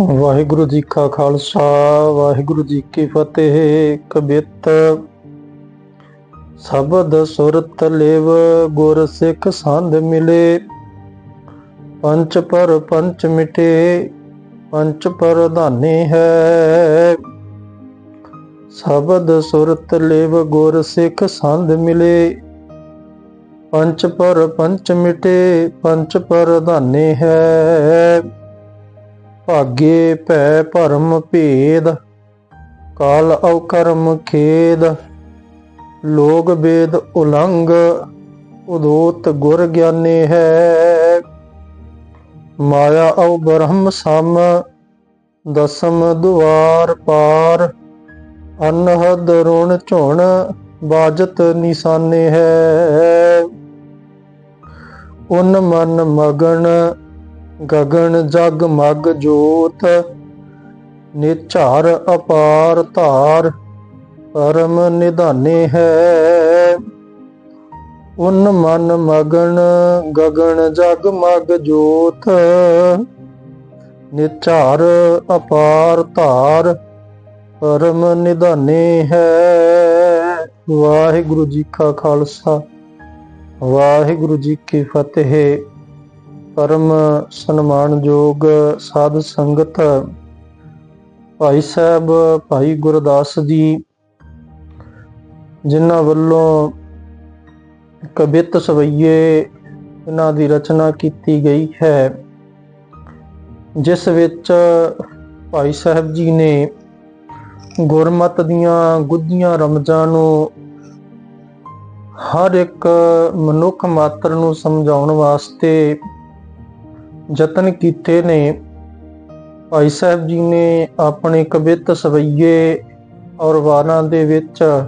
ਵਾਹਿਗੁਰੂ ਜੀ ਕਾ ਖਾਲਸਾ, ਵਾਹਿਗੁਰੂ ਜੀ ਕੀ ਫਤਿਹ। ਕਬਿਤ ਸ਼ਬਦ ਸੁਰਤ ਲਿਵ, ਗੁਰ ਸਿੱਖ ਸੰਧ ਮਿਲੇ। ਪੰਚ ਪਰ ਪੰਚ ਮਿਟੇ, ਪੰਚ ਪਰ ਪ੍ਰਧਾਨੇ ਹੈ। ਸ਼ਬਦ ਸੁਰਤ ਲਿਵ, ਗੁਰ ਸਿੱਖ ਸੰਧ ਮਿਲੇ। ਪੰਚ ਪਰ ਪੰਚ ਮਿਟੇ, ਪੰਚ ਪਰ ਪ੍ਰਧਾਨੇ ਹੈ। ਭਾਗੇ ਭੈ ਭਰਮ ਭੇਦ, ਕਾਲ ਔਕਰਮ ਖੇਦ। ਲੋਗ ਬੇਦ ਉਲੰਘ, ਉਦੋਤ ਗੁਰ ਗਿਆਨੇ ਹੈ। ਮਾਇਆ ਅਵ ਬ੍ਰਹਮ ਸਮ, ਦਸਮ ਦੁਆਰ ਪਾਰ। ਅਨਹਦ ਰੁਣ ਝੁਣ, ਬਾਜਤ ਨਿਸ਼ਾਨੇ ਹੈ। ਉਨ ਮਨ ਮਗਨ ਗਗਨ ਜਗ ਮਗ ਜੋਤ ਨਿਚਾਰ ਅਪਾਰ ਧਾਰ, ਪਰਮ ਨਿਧਾਨੇ ਹੈ। ਉਨ ਮਨ ਮਗਨ ਗਗਨ ਜਗ ਮਗ ਜੋਤ ਨਿਚਾਰ ਅਪਾਰ ਧਾਰ, ਪਰਮ ਨਿਧਾਨੇ ਹੈ। ਵਾਹਿਗੁਰੂ ਜੀ ਕਾ ਖਾਲਸਾ, ਵਾਹਿਗੁਰੂ ਜੀ ਕੀ ਫਤਿਹ। ਪਰਮ ਸਨਮਾਨਯੋਗ ਸਾਧ ਸੰਗਤ ਭਾਈ ਸਾਹਿਬ, ਭਾਈ ਗੁਰਦਾਸ ਜੀ, ਜਿਨ੍ਹਾਂ ਵੱਲੋਂ ਕਵਿਤ ਸਵਈਏ ਇਹਨਾਂ ਦੀ ਰਚਨਾ ਕੀਤੀ ਗਈ ਹੈ, ਜਿਸ ਵਿੱਚ ਭਾਈ ਸਾਹਿਬ ਜੀ ਨੇ ਗੁਰਮਤ ਦੀਆਂ ਗੁੱਝੀਆਂ ਰਮਜ਼ਾਂ ਨੂੰ ਹਰ ਇੱਕ ਮਨੁੱਖ ਮਾਤਰ ਨੂੰ ਸਮਝਾਉਣ ਵਾਸਤੇ ਯਤਨ ਕੀਤੇ ਨੇ। ਭਾਈ ਸਾਹਿਬ ਜੀ ਨੇ ਆਪਣੇ ਕਵਿਤ ਸਵਈਏ ਔਰ ਵਾਰਾਂ ਦੇ ਵਿੱਚ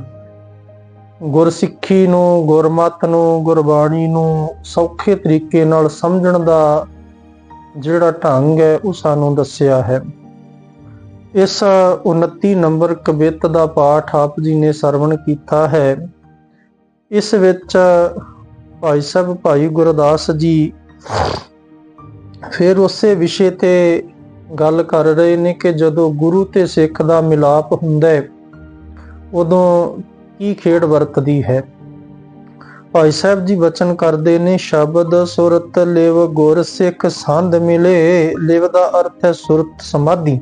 ਗੁਰਸਿੱਖੀ ਨੂੰ, ਗੁਰਮਤ ਨੂੰ, ਗੁਰਬਾਣੀ ਨੂੰ ਸੌਖੇ ਤਰੀਕੇ ਨਾਲ ਸਮਝਣ ਦਾ ਜਿਹੜਾ ਢੰਗ ਹੈ, ਉਹ ਸਾਨੂੰ ਦੱਸਿਆ ਹੈ। ਇਸ 29 ਨੰਬਰ ਕਵਿਤ ਦਾ ਪਾਠ ਆਪ ਜੀ ਨੇ ਸਰਵਣ ਕੀਤਾ ਹੈ। ਇਸ ਵਿੱਚ ਭਾਈ ਸਾਹਿਬ, ਭਾਈ ਗੁਰਦਾਸ ਜੀ ਫਿਰ ਉਸੇ ਵਿਸ਼ੇ ਤੇ ਗੱਲ ਕਰ ਰਹੇ ਨੇ ਕਿ ਜਦੋਂ ਗੁਰੂ ਤੇ ਸਿੱਖ ਦਾ ਮਿਲਾਪ ਹੁੰਦਾ ਹੈ, ਉਦੋਂ ਕੀ ਖੇਡ ਵਰਤਦੀ ਹੈ? ਭਾਈ ਸਾਹਿਬ ਜੀ ਬਚਨ ਕਰਦੇ ਨੇ, ਸ਼ਬਦ ਸੁਰਤ ਲਿਵ ਗੁਰ ਸਿੱਖ ਸੰਧ ਮਿਲੇ, ਲਿਵ ਦਾ ਅਰਥ ਹੈ ਸੁਰਤ ਸਮਾਧੀ।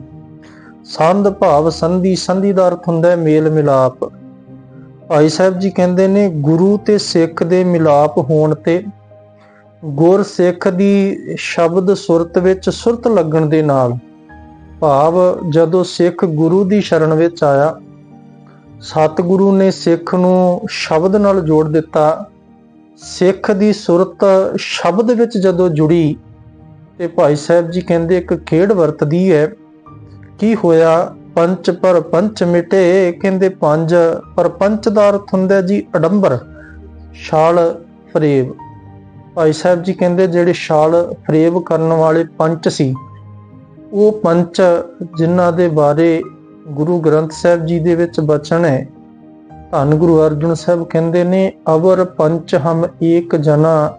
ਸੰਧ ਭਾਵ ਸੰਧੀ ਸੰਧੀ ਦਾ ਅਰਥ ਹੁੰਦਾ ਹੈ ਮੇਲ ਮਿਲਾਪ। ਭਾਈ ਸਾਹਿਬ ਜੀ ਕਹਿੰਦੇ ਨੇ, ਗੁਰੂ ਤੇ ਸਿੱਖ ਦੇ ਮਿਲਾਪ ਹੋਣ ਤੇ ਗੁਰ ਸਿੱਖ ਦੀ ਸ਼ਬਦ ਸੁਰਤ ਵਿੱਚ ਸੁਰਤ ਲੱਗਣ ਦੇ ਨਾਲ ਭਾਵ ਜਦੋਂ ਸਿੱਖ ਗੁਰੂ ਦੀ ਸ਼ਰਨ ਵਿੱਚ ਆਇਆ, ਸਤਿਗੁਰੂ ਨੇ ਸਿੱਖ ਨੂੰ ਸ਼ਬਦ ਨਾਲ ਜੋੜ ਦਿੱਤਾ। ਸਿੱਖ ਦੀ ਸੁਰਤ ਸ਼ਬਦ ਵਿੱਚ ਜਦੋਂ ਜੁੜੀ ਤੇ ਭਾਈ ਸਾਹਿਬ ਜੀ ਕਹਿੰਦੇ, ਇੱਕ ਖੇਡ ਵਰਤਦੀ ਹੈ। ਕੀ ਹੋਇਆ? ਪੰਚ ਪਰ ਪੰਚ ਮਿਟੇ। ਕਹਿੰਦੇ, ਪੰਜ ਪਰ ਪੰਚ ਦਾ ਅਰਥ ਹੁੰਦਾ ਜੀ ਅਡੰਬਰ, ਛਾਲ ਫਰੇਬ। ਭਾਈ ਸਾਹਿਬ ਜੀ ਕਹਿੰਦੇ ਜਿਹੜੇ ਛਾਲ ਫਰੇਬ ਕਰਨ ਵਾਲੇ ਪੰਚ ਸੀ, ਉਹ ਪੰਚ ਜਿਨ੍ਹਾਂ ਦੇ ਬਾਰੇ ਗੁਰੂ ਗ੍ਰੰਥ ਸਾਹਿਬ ਜੀ ਦੇ ਵਿੱਚ ਬਚਨ ਹੈ। ਧੰਨ ਗੁਰੂ ਅਰਜਨ ਸਾਹਿਬ ਕਹਿੰਦੇ ਨੇ, ਅਵਰ ਪੰਚ ਹਮ ਏਕ ਜਨਾ,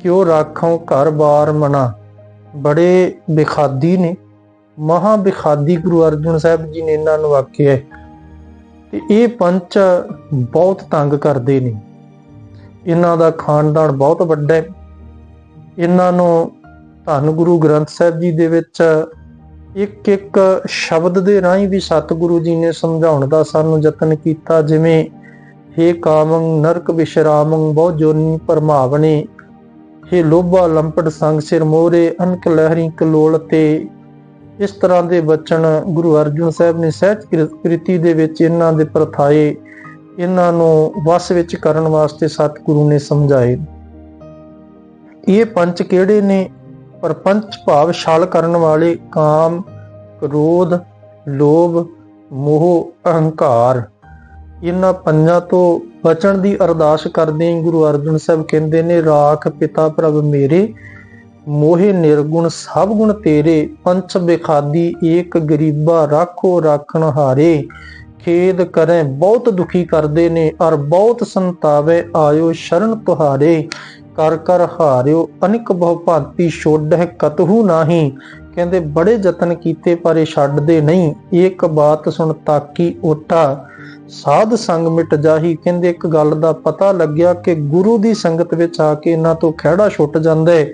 ਕਿਉ ਰਾਖਾਂ ਘਰ ਬਾਰ ਮਨਾ। ਬੜੇ ਬਿਖਾਦੀ ਨੇ, ਮਹਾ ਬਿਖਾਦੀ ਗੁਰੂ ਅਰਜਨ ਸਾਹਿਬ ਜੀ ਨੇ ਇਹਨਾਂ ਨੂੰ ਆਖਿਆ ਹੈ। ਤੇ ਇਹ ਪੰਚ ਬਹੁਤ ਤੰਗ ਕਰਦੇ ਨੇ। ਇਹਨਾਂ ਦਾ ਖਾਨਦਾਨ ਬਹੁਤ ਵੱਡਾ ਹੈ। ਇਹਨਾਂ ਨੂੰ ਧੰਨ ਗੁਰੂ ਗ੍ਰੰਥ ਸਾਹਿਬ ਜੀ ਦੇ ਵਿੱਚ ਇੱਕ ਇੱਕ ਸ਼ਬਦ ਦੇ ਰਾਹੀਂ ਵੀ ਸਤਿਗੁਰੂ ਜੀ ਨੇ ਸਮਝਾਉਣ ਦਾ ਸਾਨੂੰ ਯਤਨ ਕੀਤਾ, ਜਿਵੇਂ, ਹੇ ਕਾਮੰ, ਨਰਕ ਵਿਸ਼ਰਾਮੰ ਬਹੁ ਜੋਨੀ ਪਰਮਾਵਨੇ, ਹੇ ਲੋਭਾ ਲੰਪੜ ਸੰਗ ਸਿਰ ਮੋਰੇ, ਅਨਕ ਲਹਿਰੀ ਕਲੋਲ ਤੇ। ਇਸ ਤਰ੍ਹਾਂ ਦੇ ਬਚਨ ਗੁਰੂ ਅਰਜਨ ਸਾਹਿਬ ਨੇ ਸਹਿਜ ਕ੍ਰਿਤੀ ਦੇ ਵਿੱਚ ਇਹਨਾਂ ਦੇ ਪ੍ਰਥਾਏ ਇਹਨਾਂ ਨੂੰ ਵਸ ਵਿੱਚ ਕਰਨ ਵਾਸਤੇ ਸਤਿਗੁਰੂ ਨੇ ਸਮਝਾਏ। ਇਹ ਪੰਜ ਕਿਹੜੇ ਨੇ? ਪਰਪੰਚ ਭਾਵ ਛਲ ਕਰਨ ਵਾਲੇ ਕਾਮ, ਕ੍ਰੋਧ, ਲੋਭ, ਮੋਹ, ਅਹੰਕਾਰ। ਇਹਨਾਂ ਪੰਜਾਂ ਤੋਂ ਬਚਣ ਦੀ ਅਰਦਾਸ ਕਰਦੇ ਗੁਰੂ ਅਰਜਨ ਸਾਹਿਬ ਕਹਿੰਦੇ ਨੇ, ਰਾਖ ਪਿਤਾ ਪ੍ਰਭ ਮੇਰੇ, ਮੋਹੇ ਨਿਰਗੁਣ ਸਭ ਗੁਣ ਤੇਰੇ, ਪੰਚ ਬਿਖਾਦੀ ਏਕ ਗਰੀਬਾ ਰਾਖੋ ਰਾਖਣ ਹਾਰੇ। ਖੇਦ ਕਰੇ, ਬਹੁਤ ਦੁਖੀ ਕਰਦੇ ਨੇ ਔਰ ਬਹੁਤ ਸੰਤਾਵੇ, ਆਇਓ ਸ਼ਰਨ ਤੁਹਾਰੇ। ਕਰ ਕਰ ਹਾਰਿਓ, ਅਨਿਕ ਬਹੁ ਭਾਂਤੀ ਛੋਡਹਿ ਕਤਹੂ ਨਾਹੀ। ਕਹਿੰਦੇ, ਬੜੇ ਯਤਨ ਕੀਤੇ, ਪਰ ਇਹ ਛੱਡਦੇ ਨਹੀਂ। ਇੱਕ ਬਾਤ ਸੁਣ ਤਾਕੀ ਉਠਾ ਸਾਧ ਸੰਗ ਮਿਟ ਜਾਹੀ। ਕਹਿੰਦੇ, ਇੱਕ ਗੱਲ ਦਾ ਪਤਾ ਲੱਗਿਆ ਕਿ ਗੁਰੂ ਦੀ ਸੰਗਤ ਵਿੱਚ ਆ ਕੇ ਇਹਨਾਂ ਤੋਂ ਖਿਹੜਾ ਛੁੱਟ ਜਾਂਦਾ। ਹੈ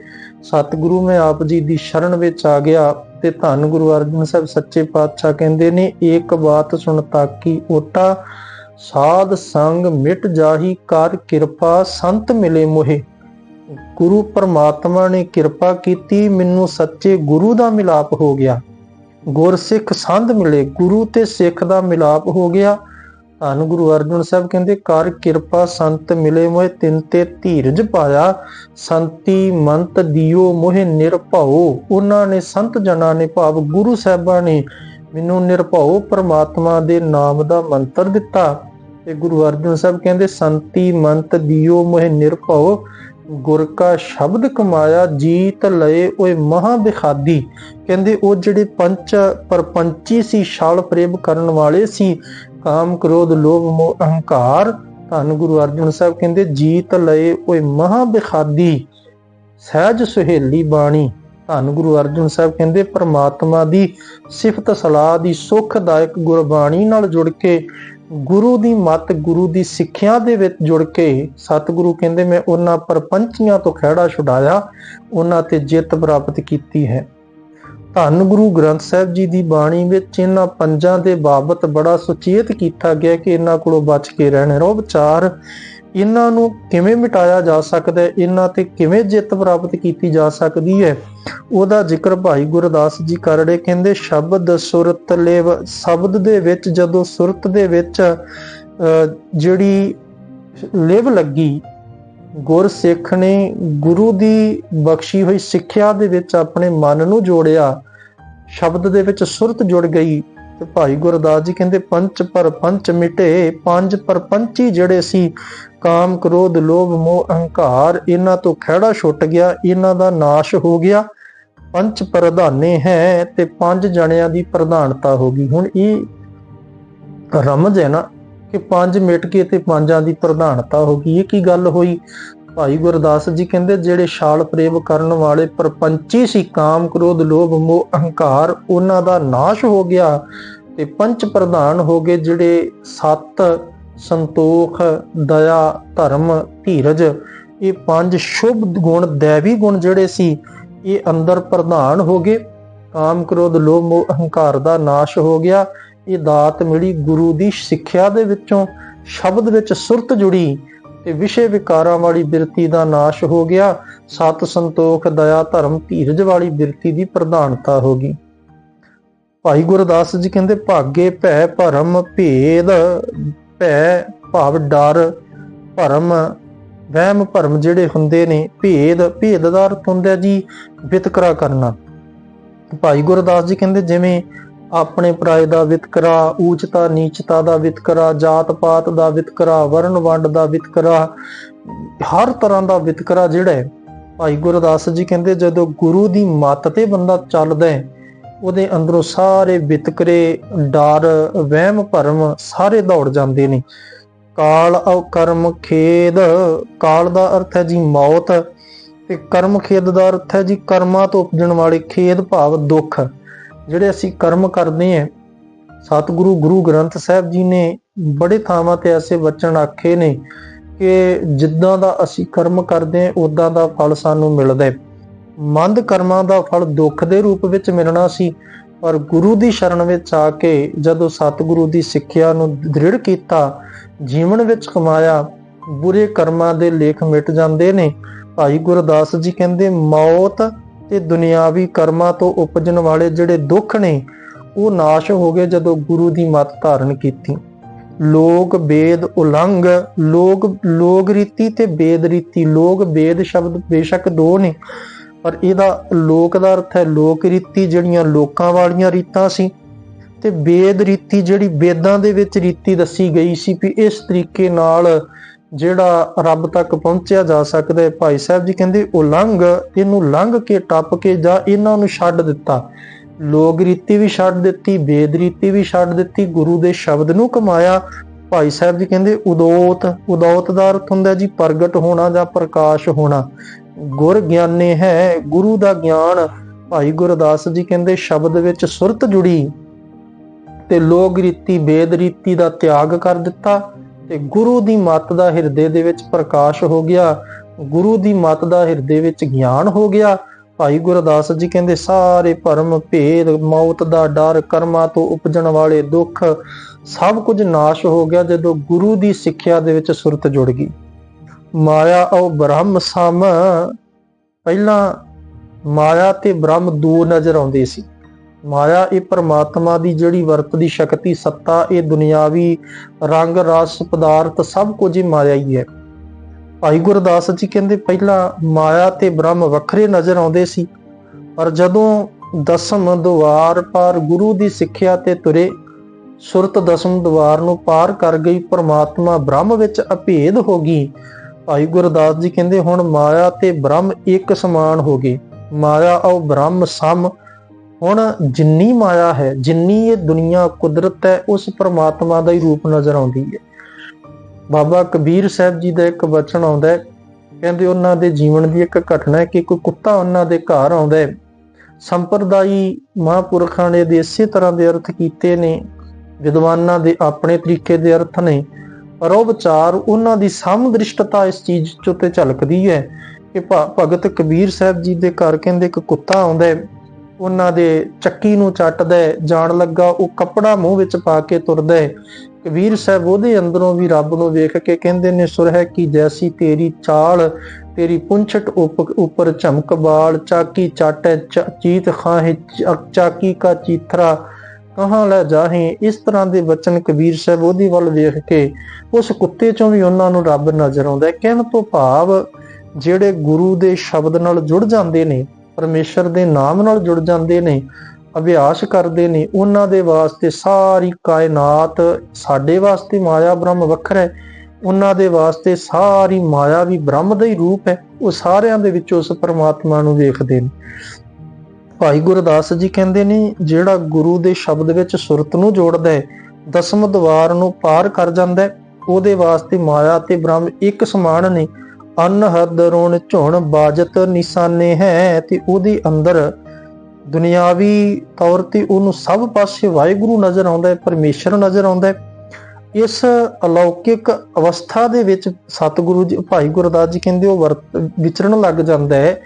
ਸਤਿਗੁਰੂ ਮੈਂ ਆਪ ਜੀ ਦੀ ਸ਼ਰਨ ਵਿੱਚ ਆ ਗਿਆ। ਤੇ ਧੰਨ ਗੁਰੂ ਅਰਜਨ ਸਾਹਿਬ ਸੱਚੇ ਪਾਤਸ਼ਾਹ ਕਹਿੰਦੇ ਨੇ ਇੱਕ ਬਾਤ ਸੁਣ ਤਾਕੀ ਓਟਾ, ਸਾਧ ਸੰਗ ਮਿਟ ਜਾਹੀ ਕਰ ਕਿਰਪਾ, ਸੰਤ ਮਿਲੇ ਮੋਹੇ। ਗੁਰੂ ਪਰਮਾਤਮਾ ਨੇ ਕਿਰਪਾ ਕੀਤੀ, ਮੈਨੂੰ ਸੱਚੇ ਗੁਰੂ ਦਾ ਮਿਲਾਪ ਹੋ ਗਿਆ। ਗੁਰਸਿੱਖ ਸੰਧ ਮਿਲੇ, ਗੁਰੂ ਤੇ ਸਿੱਖ ਦਾ ਮਿਲਾਪ ਹੋ ਗਿਆ। ਧੰਨ ਗੁਰੂ ਅਰਜਨ ਸਾਹਿਬ ਕਹਿੰਦੇ, ਕਰ ਕਿਰਪਾ ਸੰਤ ਮਿਲੇ ਮੋਹਿ ਤਿੰਨ ਤੇ ਧੀਰਜ ਪਾਇਆ, ਸੰਤੀ ਮੰਤ ਦਿਓ ਮੋਹਿ ਨਿਰਭਉ। ਉਹਨਾਂ ਨੇ ਸੰਤ ਜਨਾਂ ਨੇ ਭਾਵ ਗੁਰੂ ਸਾਹਿਬਾਂ ਨੇ ਮੈਨੂੰ ਨਿਰਭਉ ਪਰਮਾਤਮਾ ਦੇ ਨਾਮ ਦਾ ਮੰਤਰ ਦਿੱਤਾ। ਤੇ ਗੁਰੂ ਅਰਜਨ ਸਾਹਿਬ ਕਹਿੰਦੇ, ਸੰਤੀ ਮੰਤ ਦਿਓ ਮੋਹਿ ਨਿਰਭਉ, ਗੁਰ ਕਾ ਸ਼ਬਦ ਕਮਾਇਆ, ਜੀਤ ਲਏ ਓਏ ਮਹਾ ਬਿਖਾਦੀ। ਕਹਿੰਦੇ, ਉਹ ਜਿਹੜੇ ਪੰਚ, ਪਰਪੰਚੀ ਸੀ, ਛਾਲ ਪ੍ਰੇਮ ਕਰਨ ਵਾਲੇ ਸੀ ਕਾਮ ਕ੍ਰੋਧ, ਲੋਭ, ਮੋਹ, ਅਹੰਕਾਰ। ਧੰਨ ਗੁਰੂ ਅਰਜਨ ਸਾਹਿਬ ਕਹਿੰਦੇ, ਜੀਤ ਲਏ ਓਏ ਮਹਾ ਬਿਖਾਦੀ, ਸਹਿਜ ਸੁਹੇਲੀ ਬਾਣੀ। ਧੰਨ ਗੁਰੂ ਅਰਜਨ ਸਾਹਿਬ ਕਹਿੰਦੇ, ਪਰਮਾਤਮਾ ਦੀ ਸਿਫਤ ਸਲਾਹ ਦੀ ਸੁਖਦਾਇਕ ਗੁਰਬਾਣੀ ਨਾਲ ਜੁੜ ਕੇ, ਗੁਰੂ ਦੀ ਮਤ, ਗੁਰੂ ਦੀ ਸਿੱਖਿਆ ਦੇ ਵਿੱਚ ਜੁੜ ਕੇ, ਸਤਿਗੁਰੂ ਕਹਿੰਦੇ, ਮੈਂ ਉਹਨਾਂ ਪਰਪੰਚੀਆਂ ਤੋਂ ਖਿਹੜਾ ਛੁਡਾਇਆ, ਉਹਨਾਂ ਤੇ ਜਿੱਤ ਪ੍ਰਾਪਤ ਕੀਤੀ ਹੈ ਧੰਨ ਗੁਰੂ ਗ੍ਰੰਥ ਸਾਹਿਬ ਜੀ ਦੀ ਬਾਣੀ ਵਿੱਚ ਇਹਨਾਂ ਪੰਜਾਂ ਦੇ ਬਾਬਤ ਬੜਾ ਸੁਚੇਤ ਕੀਤਾ ਗਿਆ ਕਿ ਇਹਨਾਂ ਕੋਲੋਂ ਬਚ ਕੇ ਰਹਿਣਾ। ਰੋ ਵਿਚਾਰ ਇਹਨਾਂ ਨੂੰ ਕਿਵੇਂ ਮਿਟਾਇਆ ਜਾ ਸਕਦਾ ਹੈ? ਇਹਨਾਂ ਤੇ ਕਿਵੇਂ ਜਿੱਤ ਪ੍ਰਾਪਤ ਕੀਤੀ ਜਾ ਸਕਦੀ ਹੈ? ਉਹਦਾ ਜ਼ਿਕਰ ਭਾਈ ਗੁਰਦਾਸ ਜੀ ਕਰ ਰਹੇ ਕਹਿੰਦੇ ਸ਼ਬਦ ਸੁਰਤ ਲੇਵ ਸ਼ਬਦ ਦੇ ਵਿੱਚ ਜਦੋਂ ਸੁਰਤ ਦੇ ਵਿੱਚ ਅਹ, ਜਿਹੜੀ ਲਿਵ ਲੱਗੀ ਗੁਰਸਿੱਖ ਨੇ ਗੁਰੂ ਦੀ ਬਖਸ਼ੀ ਹੋਈ ਸਿੱਖਿਆ ਦੇ ਵਿੱਚ ਆਪਣੇ ਮਨ ਨੂੰ ਜੋੜਿਆ, ਸ਼ਬਦ ਦੇ ਵਿੱਚ ਸੁਰਤ ਜੁੜ ਗਈ ਤੇ ਭਾਈ ਗੁਰਦਾਸ ਜੀ ਕਹਿੰਦੇ, ਪੰਚ ਪਰ ਪੰਚ ਮਿਟੇ, ਪੰਜ ਪਰ ਪੰਚੀ ਜਿਹੜੇ ਸੀ, ਕਾਮ ਕ੍ਰੋਧ ਲੋਭ ਮੋਹ ਅਹੰਕਾਰ, ਇਹਨਾਂ ਤੋਂ ਖਿਹੜਾ ਛੁੱਟ ਗਿਆ, ਇਹਨਾਂ ਦਾ ਨਾਸ਼ ਹੋ ਗਿਆ। ਪੰਜ ਪ੍ਰਧਾਨੇ ਹੈ ਤੇ ਪੰਜ ਜਣਿਆਂ ਦੀ ਪ੍ਰਧਾਨਤਾ ਹੋ ਗਈ। ਹੁਣ ਇਹ ਰਮਜ ਹੈ ਨਾ ਕਿ ਪੰਜ ਮਿਟਕੇ ਤੇ ਪੰਜਾਂ ਦੀ ਪ੍ਰਧਾਨਤਾ ਹੋ ਗਈ। ਇਹ ਕੀ ਗੱਲ ਹੋਈ? ਭਾਈ ਗੁਰਦਾਸ ਜੀ ਕਹਿੰਦੇ, ਜਿਹੜੇ ਛਾਲ ਪ੍ਰੇਮ ਕਰਨ ਵਾਲੇ ਪਰਪੰਚੀ ਸੀ, ਕਾਮ ਕ੍ਰੋਧ, ਲੋਭ, ਮੋਹ, ਅਹੰਕਾਰ, ਉਹਨਾਂ ਦਾ ਨਾਸ਼ ਹੋ ਗਿਆ ਤੇ ਪੰਜ ਪ੍ਰਧਾਨ ਹੋ ਗਏ ਜਿਹੜੇ ਸਤ ਸੰਤੋਖ, ਦਇਆ, ਧਰਮ, ਧੀਰਜ। ਇਹ ਪੰਜ ਸ਼ੁਭ ਗੁਣ, ਦੇਵੀ ਗੁਣ ਜਿਹੜੇ ਸੀ, ਇਹ ਅੰਦਰ ਪ੍ਰਧਾਨ ਹੋ ਗਏ। ਕਾਮ ਕ੍ਰੋਧ, ਲੋਭ, ਮੋਹ, ਅਹੰਕਾਰ ਦਾ ਨਾਸ਼ ਹੋ ਗਿਆ। ਇਹ ਦਾਤ ਮਿਲੀ ਗੁਰੂ ਦੀ ਸਿੱਖਿਆ ਦੇ ਵਿੱਚੋਂ, ਸ਼ਬਦ ਵਿੱਚ ਸੁਰਤ ਜੁੜੀ ਤੇ ਵਿਸ਼ੇ ਵਿਕਾਰਾਂ ਵਾਲੀ ਬਿਰਤੀ ਦਾ ਨਾਸ਼ ਹੋ ਗਿਆ। ਸਤ ਸੰਤੋਖ ਦਇਆ ਧਰਮ ਧੀਰਜ ਵਾਲੀ ਬਿਰਤੀ ਦੀ ਪ੍ਰਧਾਨਤਾ ਹੋ ਗਈ। ਭਾਈ ਗੁਰਦਾਸ ਜੀ ਕਹਿੰਦੇ, ਭਾਗੇ ਭੈ ਭਰਮ ਭੇਦ, ਭੈ ਭਾਵ ਡਰ, ਭਰਮ ਵਹਿਮ ਭਰਮ ਜਿਹੜੇ ਹੁੰਦੇ ਨੇ, ਭੇਦ ਭੇਦ ਦਾ ਅਰਥ ਹੁੰਦਾ ਜੀ ਵਿਤਕਰਾ ਕਰਨਾ। ਭਾਈ ਗੁਰਦਾਸ ਜੀ ਕਹਿੰਦੇ, ਜਿਵੇਂ ਆਪਣੇ ਪਰਾਏ ਦਾ ਵਿਤਕਰਾ, ਊਚਤਾ, ਨੀਚਤਾ ਦਾ ਵਿਤਕਰਾ ਜਾਤ ਪਾਤ ਦਾ ਵਿਤਕਰਾ ਵਰਨ ਵੰਡ ਦਾ ਵਿਤਕਰਾ, ਹਰ ਤਰ੍ਹਾਂ ਦਾ ਵਿਤਕਰਾ ਜਿਹੜਾ ਹੈ, ਭਾਈ ਗੁਰਦਾਸ ਜੀ ਕਹਿੰਦੇ, ਜਦੋਂ ਗੁਰੂ ਦੀ ਮੱਤ ਤੇ ਬੰਦਾ ਚੱਲਦਾ ਹੈ, ਉਹਦੇ ਅੰਦਰੋਂ ਸਾਰੇ ਵਿਤਕਰੇ, ਡਰ, ਵਹਿਮ, ਭਰਮ ਸਾਰੇ ਦੌੜ ਜਾਂਦੇ ਨੇ। ਕਾਲ ਔ ਕਰਮ ਖੇਦ, ਕਾਲ ਦਾ ਅਰਥ ਹੈ ਜੀ ਮੌਤ, ਤੇ ਕਰਮ ਖੇਦ ਦਾ ਅਰਥ ਹੈ ਜੀ ਕਰਮਾਂ ਤੋਂ ਉਪਜਣ ਵਾਲੇ ਖੇਦ ਭਾਵ ਦੁੱਖ। ਜਿਹੜੇ ਅਸੀਂ ਕਰਮ ਕਰਦੇ ਹਾਂ, ਸਤਿਗੁਰੂ ਗੁਰੂ ਗ੍ਰੰਥ ਸਾਹਿਬ ਜੀ ਨੇ ਬੜੇ ਥਾਵਾਂ ਤੇ ਐਸੇ ਵਚਨ ਆਖੇ ਨੇ ਕਿ ਜਿੱਦਾਂ ਦਾ ਅਸੀਂ ਕਰਮ ਕਰਦੇ ਹਾਂ ਉਦਾਂ ਦਾ ਫਲ ਸਾਨੂੰ ਮਿਲਦਾ ਹੈ। ਮੰਦ ਕਰਮਾਂ ਦਾ ਫਲ ਦੁੱਖ ਦੇ ਰੂਪ ਵਿੱਚ ਮਿਲਣਾ ਸੀ, ਪਰ ਗੁਰੂ ਦੀ ਸ਼ਰਨ ਵਿੱਚ ਆ ਕੇ ਜਦੋਂ ਸਤਿਗੁਰੂ ਦੀ ਸਿੱਖਿਆ ਨੂੰ ਦ੍ਰਿੜ ਕੀਤਾ, ਜੀਵਨ ਵਿੱਚ ਕਮਾਇਆ, ਬੁਰੇ ਕਰਮਾਂ ਦੇ ਲੇਖ ਮਿਟ ਜਾਂਦੇ ਨੇ। ਭਾਈ ਗੁਰਦਾਸ ਜੀ ਕਹਿੰਦੇ, ਮੌਤ ਤੇ ਦੁਨਿਆਵੀ ਕਰਮਾਂ ਤੋਂ ਉਪਜਣ ਵਾਲੇ ਜਿਹੜੇ ਦੁੱਖ ਨੇ, ਉਹ ਨਾਸ਼ ਹੋ ਗਏ ਜਦੋਂ ਗੁਰੂ ਦੀ ਮੱਤ ਧਾਰਨ ਕੀਤੀ। ਲੋਕ ਵੇਦ ਉਲੰਘ, ਲੋਕ ਲੋਕ ਰੀਤੀ ਤੇ ਵੇਦ ਰੀਤੀ, ਲੋਕ ਵੇਦ ਸ਼ਬਦ ਬੇਸ਼ੱਕ ਦੋ ਨੇ, ਪਰ ਇਹਦਾ ਲੋਕ ਦਾ ਅਰਥ ਹੈ ਲੋਕ ਰੀਤੀ ਜਿਹੜੀਆਂ ਲੋਕਾਂ ਵਾਲੀਆਂ ਰੀਤਾਂ ਸੀ ਤੇ ਵੇਦ ਰੀਤੀ ਜਿਹੜੀ ਵੇਦਾਂ ਦੇ ਵਿੱਚ ਰੀਤੀ ਦੱਸੀ ਗਈ ਸੀ ਵੀ ਇਸ ਤਰੀਕੇ ਨਾਲ ਜਿਹੜਾ ਰੱਬ ਤੱਕ ਪਹੁੰਚਿਆ ਜਾ ਸਕਦਾ ਹੈ ਭਾਈ ਸਾਹਿਬ ਜੀ ਕਹਿੰਦੇ ਉਲੰਘ ਇਹਨੂੰ ਲੰਘ ਕੇ ਟੱਪ ਕੇ ਜਾਂ ਇਹਨਾਂ ਨੂੰ ਛੱਡ ਦਿੱਤਾ। ਲੋਕ ਰੀਤੀ ਵੀ ਛੱਡ ਦਿੱਤੀ, ਵੇਦ ਰੀਤੀ ਵੀ ਛੱਡ ਦਿੱਤੀ, ਗੁਰੂ ਦੇ ਸ਼ਬਦ ਨੂੰ ਕਮਾਇਆ। ਭਾਈ ਸਾਹਿਬ ਜੀ ਕਹਿੰਦੇ, ਉਦੋਤ ਉਦੋਤ ਦਾ ਅਰਥ ਹੁੰਦਾ ਜੀ, ਪ੍ਰਗਟ ਹੋਣਾ ਜਾਂ ਪ੍ਰਕਾਸ਼ ਹੋਣਾ। ਗੁਰ ਗਿਆਨੇ ਹੈ, ਗੁਰੂ ਦਾ ਗਿਆਨ। ਭਾਈ ਗੁਰਦਾਸ ਜੀ ਕਹਿੰਦੇ, ਸ਼ਬਦ ਵਿੱਚ ਸੁਰਤ ਜੁੜੀ ਤੇ ਲੋਕ ਰੀਤੀ, ਵੇਦ ਰੀਤੀ ਦਾ ਤਿਆਗ ਕਰ ਦਿੱਤਾ। ਤੇ ਗੁਰੂ ਦੀ ਮੱਤ ਦਾ ਹਿਰਦੇ ਦੇ ਵਿੱਚ ਪ੍ਰਕਾਸ਼ ਹੋ ਗਿਆ। ਗੁਰੂ ਦੀ ਮੱਤ ਦਾ ਹਿਰਦੇ ਵਿੱਚ ਗਿਆਨ ਹੋ ਗਿਆ। ਭਾਈ ਗੁਰਦਾਸ ਜੀ ਕਹਿੰਦੇ, ਸਾਰੇ ਭਰਮ, ਭੇਦ, ਮੌਤ ਦਾ ਡਰ, ਕਰਮਾਂ ਤੋਂ ਉਪਜਣ ਵਾਲੇ ਦੁੱਖ ਸਭ ਕੁਝ ਨਾਸ਼ ਹੋ ਗਿਆ ਜਦੋਂ ਗੁਰੂ ਦੀ ਸਿੱਖਿਆ ਦੇ ਵਿੱਚ ਸੁਰਤ ਜੁੜ ਗਈ। ਮਾਇਆ ਉਹ ਬ੍ਰਹਮ ਸਮ ਪਹਿਲਾਂ ਮਾਇਆ ਤੇ ਬ੍ਰਹਮ ਦੂਰ ਨਜ਼ਰ ਆਉਂਦੇ ਸੀ। ਮਾਇਆ, ਇਹ ਪਰਮਾਤਮਾ ਦੀ ਜਿਹੜੀ ਵਰਤਦੀ ਸ਼ਕਤੀ, ਸੱਤਾ, ਇਹ ਦੁਨਿਆਵੀ ਰੰਗ, ਰਸ, ਪਦਾਰਥ ਸਭ ਕੁਝ ਹੀ ਮਾਇਆ ਹੀ ਹੈ। ਭਾਈ ਗੁਰਦਾਸ ਜੀ ਕਹਿੰਦੇ, ਪਹਿਲਾਂ ਮਾਇਆ ਤੇ ਬ੍ਰਹਮ ਵੱਖਰੇ ਨਜ਼ਰ ਆਉਂਦੇ ਸੀ, ਪਰ ਜਦੋਂ ਦਸਮ ਦੁਆਰ ਪਾਰ ਗੁਰੂ ਦੀ ਸਿੱਖਿਆ ਤੇ ਤੁਰੇ, ਸੁਰਤ ਦਸਮ ਦੁਆਰ ਨੂੰ ਪਾਰ ਕਰ ਗਈ, ਪਰਮਾਤਮਾ ਬ੍ਰਹਮ ਵਿੱਚ ਅਭੇਦ ਹੋ ਗਈ। ਭਾਈ ਗੁਰਦਾਸ ਜੀ ਕਹਿੰਦੇ, ਹੁਣ ਮਾਇਆ ਤੇ ਬ੍ਰਹਮ ਇੱਕ ਸਮਾਨ ਹੋ ਗਏ। ਮਾਇਆ ਔਰ ਬ੍ਰਹਮ ਸਮ ਹੁਣ ਜਿੰਨੀ ਮਾਇਆ ਹੈ, ਜਿੰਨੀ ਇਹ ਦੁਨੀਆ ਕੁਦਰਤ ਹੈ, ਉਸ ਪਰਮਾਤਮਾ ਦਾ ਹੀ ਰੂਪ ਨਜ਼ਰ ਆਉਂਦੀ ਹੈ। ਬਾਬਾ ਕਬੀਰ ਸਾਹਿਬ ਜੀ ਦਾ ਇੱਕ ਵਚਨ ਆਉਂਦਾ ਹੈ, ਕਹਿੰਦੇ ਉਹਨਾਂ ਦੇ ਜੀਵਨ ਦੀ ਇੱਕ ਘਟਨਾ ਹੈ ਕਿ ਕੋਈ ਕੁੱਤਾ ਉਹਨਾਂ ਦੇ ਘਰ ਆਉਂਦਾ ਹੈ। ਸੰਪਰਦਾਈ ਮਹਾਂਪੁਰਖਾਂ ਨੇ ਦੇ ਇਸੇ ਤਰ੍ਹਾਂ ਦੇ ਅਰਥ ਕੀਤੇ ਨੇ, ਵਿਦਵਾਨਾਂ ਦੇ ਆਪਣੇ ਤਰੀਕੇ ਦੇ ਅਰਥ ਨੇ, ਪਰ ਉਹ ਵਿਚਾਰ ਉਹਨਾਂ ਦੀ ਸਮਦ੍ਰਿਸ਼ਟਤਾ ਇਸ ਚੀਜ਼ ਚ ਉੱਤੇ ਝਲਕਦੀ ਹੈ ਕਿ ਭ- ਭਗਤ ਕਬੀਰ ਸਾਹਿਬ ਜੀ ਦੇ ਘਰ ਕਹਿੰਦੇ ਇੱਕ ਕੁੱਤਾ ਆਉਂਦਾ ਹੈ ਉਹਨਾਂ ਦੇ ਚੱਕੀ ਨੂੰ ਚੱਟਦਾ ਜਾਣ ਲੱਗਾ ਉਹ ਕੱਪੜਾ ਮੂੰਹ ਵਿੱਚ ਪਾ ਕੇ ਤੁਰਦਾ ਹੈ। ਕਬੀਰ ਸਾਹਿਬ ਉਹਦੇ ਅੰਦਰੋਂ ਵੀ ਰੱਬ ਨੂੰ ਵੇਖ ਕੇ ਕਹਿੰਦੇ ਨੇ ਸੁਰਹਿ ਕੀ ਜੈਸੀ ਤੇਰੀ ਚਾਲ, ਤੇਰੀ ਪੁੰਛਟ ਉਪ- ਉੱਪਰ ਝਮਕ ਬਾਲ ਚਾਕੀ ਚਾਟੈ, ਚ- ਚੀਤ ਖਾਹੇ ਚਾਕੀ ਕਾ ਚੀਥਰਾ, ਕਹਾਂ ਲੈ ਜਾਹੇ। ਇਸ ਤਰ੍ਹਾਂ ਦੇ ਬਚਨ ਕਬੀਰ ਸਾਹਿਬ ਉਹਦੀ ਵੱਲ ਵੇਖ ਕੇ ਉਸ ਕੁੱਤੇ ਚੋਂ ਵੀ ਉਹਨਾਂ ਨੂੰ ਰੱਬ ਨਜ਼ਰ ਆਉਂਦਾ ਕਹਿਣ ਤੋਂ ਭਾਵ ਜਿਹੜੇ ਗੁਰੂ ਦੇ ਸ਼ਬਦ ਨਾਲ ਜੁੜ ਜਾਂਦੇ ਨੇ ਪਰਮੇਸ਼ਰ ਦੇ ਨਾਮ ਨਾਲ ਜੁੜ ਜਾਂਦੇ ਨੇ, ਅਭਿਆਸ ਕਰਦੇ ਨੇ, ਉਹਨਾਂ ਦੇ ਵਾਸਤੇ ਸਾਰੀ ਕਾਇਨਾਤ ਸਾਡੇ ਵਾਸਤੇ ਮਾਇਆ ਬ੍ਰਹਮ ਵੱਖਰਾ ਹੈ। ਉਹਨਾਂ ਦੇ ਵਾਸਤੇ ਸਾਰੀ ਮਾਇਆ ਵੀ ਬ੍ਰਹਮ ਦਾ ਹੀ ਰੂਪ ਹੈ। ਉਹ ਸਾਰਿਆਂ ਦੇ ਵਿੱਚ ਉਸ ਪਰਮਾਤਮਾ ਨੂੰ ਵੇਖਦੇ ਨੇ। ਭਾਈ ਗੁਰਦਾਸ ਜੀ ਕਹਿੰਦੇ ਨੇ, ਜਿਹੜਾ ਗੁਰੂ ਦੇ ਸ਼ਬਦ ਵਿੱਚ ਸੁਰਤ ਨੂੰ ਜੋੜਦਾ ਹੈ, ਦਸਮ ਦਵਾਰ ਨੂੰ ਪਾਰ ਕਰ ਜਾਂਦਾ ਹੈ, ਉਹਦੇ ਵਾਸਤੇ ਮਾਇਆ ਤੇ ਬ੍ਰਹਮ ਇੱਕ ਸਮਾਨ ਨੇ। ਅਨਹਦ ਰੋਣ ਝੁਣ ਬਾਜਤ ਨਿਸ਼ਾਨੇ ਹੈ ਤੇ ਉਹਦੇ ਅੰਦਰ ਦੁਨਿਆਵੀ ਤੌਰ ਤੇ ਉਹਨੂੰ ਸਭ ਪਾਸੇ ਵਾਹਿਗੁਰੂ ਨਜ਼ਰ ਆਉਂਦਾ ਹੈ, ਪਰਮੇਸ਼ਰ ਨਜ਼ਰ ਆਉਂਦਾ ਹੈ। ਇਸ ਅਲੌਕਿਕ ਅਵਸਥਾ ਦੇ ਵਿੱਚ ਸਤਿਗੁਰੂ ਜੀ, ਭਾਈ ਗੁਰਦਾਸ ਜੀ ਕਹਿੰਦੇ ਉਹ ਵਰਤ, ਵਿਚਰਨ ਲੱਗ ਜਾਂਦਾ ਹੈ।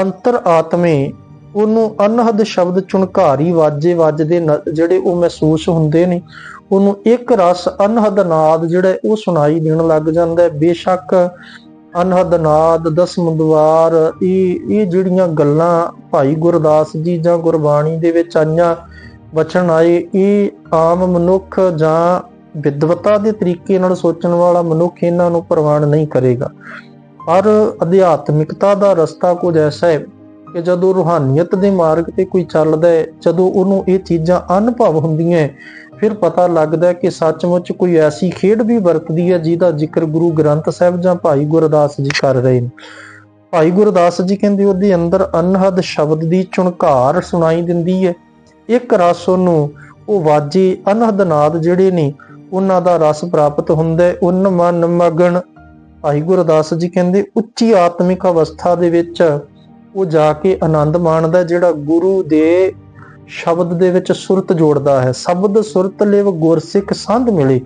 ਅੰਤਰ ਆਤਮੇ ਉਹਨੂੰ ਅਨਹਦ ਸ਼ਬਦ ਚੁਣਕਾਰੀ ਵਾਜੇ ਵੱਜਦੇ ਨ- ਜਿਹੜੇ ਉਹ ਮਹਿਸੂਸ ਹੁੰਦੇ ਨੇ, ਉਹਨੂੰ ਇੱਕ ਰਸ ਅਨਹਦ ਨਾਦ ਜਿਹੜਾ ਹੈ ਉਹ ਸੁਣਾਈ ਦੇਣ ਲੱਗ ਜਾਂਦਾ ਹੈ। ਬੇਸ਼ੱਕ ਅਨਹਦ ਨਾਦ ਦਸਮ ਦੁਆਰ ਇਹ ਇਹ ਜਿਹੜੀਆਂ ਗੱਲਾਂ ਭਾਈ ਗੁਰਦਾਸ ਜੀ ਜਾਂ ਗੁਰਬਾਣੀ ਦੇ ਵਿੱਚ ਆਈਆਂ ਬਚਨ ਆਏ ਇਹ ਆਮ ਮਨੁੱਖ ਜਾਂ ਵਿਦਵਤਾ ਦੇ ਤਰੀਕੇ ਨਾਲ ਸੋਚਣ ਵਾਲਾ ਮਨੁੱਖ ਇਹਨਾਂ ਨੂੰ ਪ੍ਰਵਾਨ ਨਹੀਂ ਕਰੇਗਾ। ਪਰ ਅਧਿਆਤਮਿਕਤਾ ਦਾ ਰਸਤਾ ਕੁਝ ਐਸਾ ਹੈ ਕਿ ਜਦੋਂ ਰੂਹਾਨੀਅਤ ਦੇ ਮਾਰਗ ਤੇ ਕੋਈ ਚੱਲਦਾ ਹੈ, ਜਦੋਂ ਉਹਨੂੰ ਇਹ ਚੀਜ਼ਾਂ ਅਨੁਭਵ ਹੁੰਦੀਆਂ ਫਿਰ ਪਤਾ ਲੱਗਦਾ ਹੈ ਕਿ ਸੱਚਮੁੱਚ ਕੋਈ ਐਸੀ ਖੇਡ ਵੀ ਵਰਤਦੀ ਹੈ ਜਿਹਦਾ ਜ਼ਿਕਰ ਗੁਰੂ ਗ੍ਰੰਥ ਸਾਹਿਬ ਜਾਂ ਭਾਈ ਗੁਰਦਾਸ ਜੀ ਕਰ ਰਹੇ ਨੇ। ਭਾਈ ਗੁਰਦਾਸ ਜੀ ਕਹਿੰਦੇ ਉਹਦੇ ਅੰਦਰ ਅਨਹਦ ਸ਼ਬਦ ਦੀ ਚੁਣਕਾਰ ਸੁਣਾਈ ਦਿੰਦੀ ਹੈ। ਇੱਕ ਰਸ ਉਹਨੂੰ, ਉਹ ਵਾਜੇ ਅਨਹਦ ਨਾਦ ਜਿਹੜੇ ਨੇ, ਉਹਨਾਂ ਦਾ ਰਸ ਪ੍ਰਾਪਤ ਹੁੰਦਾ ਹੈ। ਉਨ ਮਨ ਮਗਨ, ਭਾਈ ਗੁਰਦਾਸ ਜੀ ਕਹਿੰਦੇ, ਉੱਚੀ ਆਤਮਿਕ ਅਵਸਥਾ ਦੇ ਵਿੱਚ ਉਹ ਜਾ ਕੇ ਆਨੰਦ ਮਾਣਦਾ ਜਿਹੜਾ ਗੁਰੂ ਦੇ ਸ਼ਬਦ ਦੇ ਵਿੱਚ ਸੁਰਤ ਜੋੜਦਾ ਹੈ। ਸ਼ਬਦ ਸੁਰਤ ਲਿਵ ਗੁਰਸਿੱਖ ਸੰਧ ਮਿਲੇ।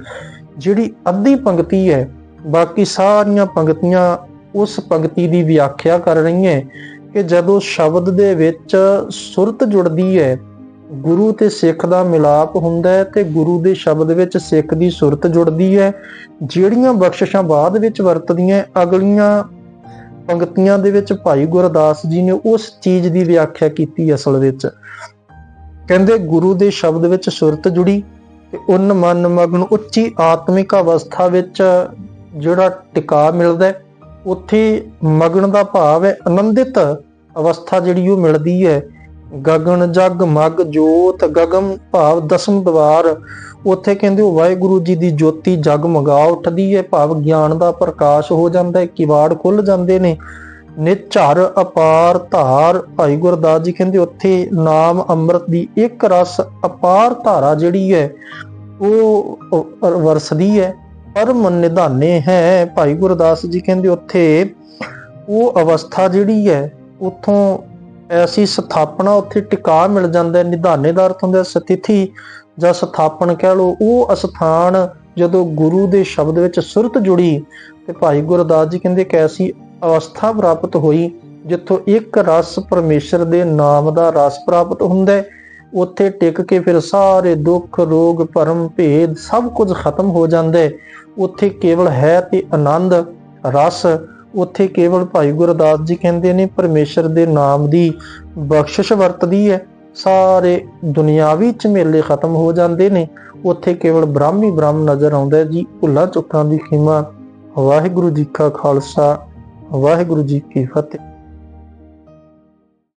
ਜਿਹੜੀ ਅੱਧੀ ਪੰਕਤੀ ਹੈ, ਬਾਕੀ ਸਾਰੀਆਂ ਪੰਕਤੀਆਂ ਉਸ ਪੰਕਤੀ ਦੀ ਵਿਆਖਿਆ ਕਰ ਰਹੀਆਂ ਕਿ ਜਦੋਂ ਸ਼ਬਦ ਦੇ ਵਿੱਚ ਸੁਰਤ ਜੁੜਦੀ ਹੈ, ਗੁਰੂ ਤੇ ਸਿੱਖ ਦਾ ਮਿਲਾਪ ਹੁੰਦਾ ਹੈ ਤੇ ਗੁਰੂ ਦੇ ਸ਼ਬਦ ਵਿੱਚ ਸਿੱਖ ਦੀ ਸੁਰਤ ਜੁੜਦੀ ਹੈ। ਜਿਹੜੀਆਂ ਬਖਸ਼ਿਸ਼ਾਂ ਬਾਅਦ ਵਿੱਚ ਵਰਤਦੀਆਂ, ਅਗਲੀਆਂ ਪੰਕਤੀਆਂ ਦੇ ਵਿੱਚ ਭਾਈ ਗੁਰਦਾਸ ਜੀ ਨੇ ਉਸ ਚੀਜ਼ ਦੀ ਵਿਆਖਿਆ ਕੀਤੀ ਅਸਲ ਵਿੱਚ। ਕਹਿੰਦੇ ਗੁਰੂ ਦੇ ਸ਼ਬਦ ਵਿੱਚ ਸੁਰਤ ਜੁੜੀ ਤੇ ਉਨ ਮਨ ਮਗਨ ਉੱਚੀ ਆਤਮਿਕ ਅਵਸਥਾ ਵਿੱਚ ਜਿਹੜਾ ਟਿਕਾ ਮਿਲਦਾ ਉੱਥੇ ਮਗਨ ਦਾ ਭਾਵ ਹੈ ਆਨੰਦਿਤ ਅਵਸਥਾ ਜਿਹੜੀ ਉਹ ਮਿਲਦੀ ਹੈ। ਗਗਨ ਜਗ ਮਗ ਜੋਤ ਗਗਮ ਭਾਵ ਦਸਮ ਦਵਾਰ ਉੱਥੇ ਕਹਿੰਦੇ ਉਹ ਵਾਹਿਗੁਰੂ ਜੀ ਦੀ ਜੋਤੀ ਜਗਮਗਾ ਉੱਠਦੀ ਹੈ, ਭਾਵ ਗਿਆਨ ਦਾ ਪ੍ਰਕਾਸ਼ ਹੋ ਜਾਂਦਾ ਹੈ, ਕਿਵਾੜ ਖੁੱਲ ਜਾਂਦੇ ਨੇ। ਨਿਝਰ ਅਪਾਰ ਧਾਰ, ਭਾਈ ਗੁਰਦਾਸ ਜੀ ਕਹਿੰਦੇ ਉੱਥੇ ਨਾਮ ਅੰਮ੍ਰਿਤ ਦੀ ਇੱਕ ਰਸ ਅਪਾਰ ਧਾਰਾ ਜਿਹੜੀ ਹੈ, ਉਹ ਵਰਸਦੀ ਹੈ। ਪਰਮ ਨਿਧਾਨੇ ਹੈ, ਭਾਈ ਗੁਰਦਾਸ ਜੀ ਕਹਿੰਦੇ ਉੱਥੇ ਉਹ ਅਵਸਥਾ ਜਿਹੜੀ ਹੈ, ਉਥੋਂ ਐਸੀ ਸਥਾਪਨਾ ਉੱਥੇ ਟਿਕਾ ਮਿਲ ਜਾਂਦਾ ਹੈ। ਨਿਧਾਨੇ ਦਾ ਅਰਥ ਹੁੰਦਾ ਸਥਿਤੀ ਜਾਂ ਸਥਾਪਨ ਕਹਿ ਲਓ, ਉਹ ਅਸਥਾਨ ਜਦੋਂ ਗੁਰੂ ਦੇ ਸ਼ਬਦ ਵਿੱਚ ਸੁਰਤ ਜੁੜੀ ਤੇ ਭਾਈ ਗੁਰਦਾਸ ਜੀ ਕਹਿੰਦੇ ਇੱਕ ਐਸੀ ਅਵਸਥਾ ਪ੍ਰਾਪਤ ਹੋਈ ਜਿੱਥੋਂ ਇੱਕ ਰਸ ਪਰਮੇਸ਼ਰ ਦੇ ਨਾਮ ਦਾ ਰਸ ਪ੍ਰਾਪਤ ਹੁੰਦਾ ਹੈ। ਉੱਥੇ ਟਿਕ ਕੇ ਫਿਰ ਸਾਰੇ ਦੁੱਖ, ਰੋਗ, ਭਰਮ, ਭੇਦ ਸਭ ਕੁਝ ਖਤਮ ਹੋ ਜਾਂਦਾ ਹੈ। ਉੱਥੇ ਕੇਵਲ ਹੈ ਤੇ ਆਨੰਦ, ਰਸ। ਉੱਥੇ ਕੇਵਲ ਭਾਈ ਗੁਰਦਾਸ ਜੀ ਕਹਿੰਦੇ ਨੇ, ਪਰਮੇਸ਼ਰ ਦੇ ਨਾਮ ਦੀ ਬਖਸ਼ਿਸ਼ ਵਰਤਦੀ ਹੈ। ਸਾਰੇ ਦੁਨਿਆਵੀ ਝਮੇਲੇ ਖਤਮ ਹੋ ਜਾਂਦੇ ਨੇ। ਉੱਥੇ ਕੇਵਲ ਬ੍ਰਹਮ ਹੀ ਬ੍ਰਹਮ ਨਜ਼ਰ ਆਉਂਦਾ ਜੀ। ਭੁੱਲਾਂ ਚੁੱਕਾਂ ਦੀ ਖਿਮਾ। ਵਾਹਿਗੁਰੂ ਜੀ ਕਾ ਖਾਲਸਾ। ਵਾਹਿਗੁਰੂ ਜੀ ਕੀ ਫਤਿਹ।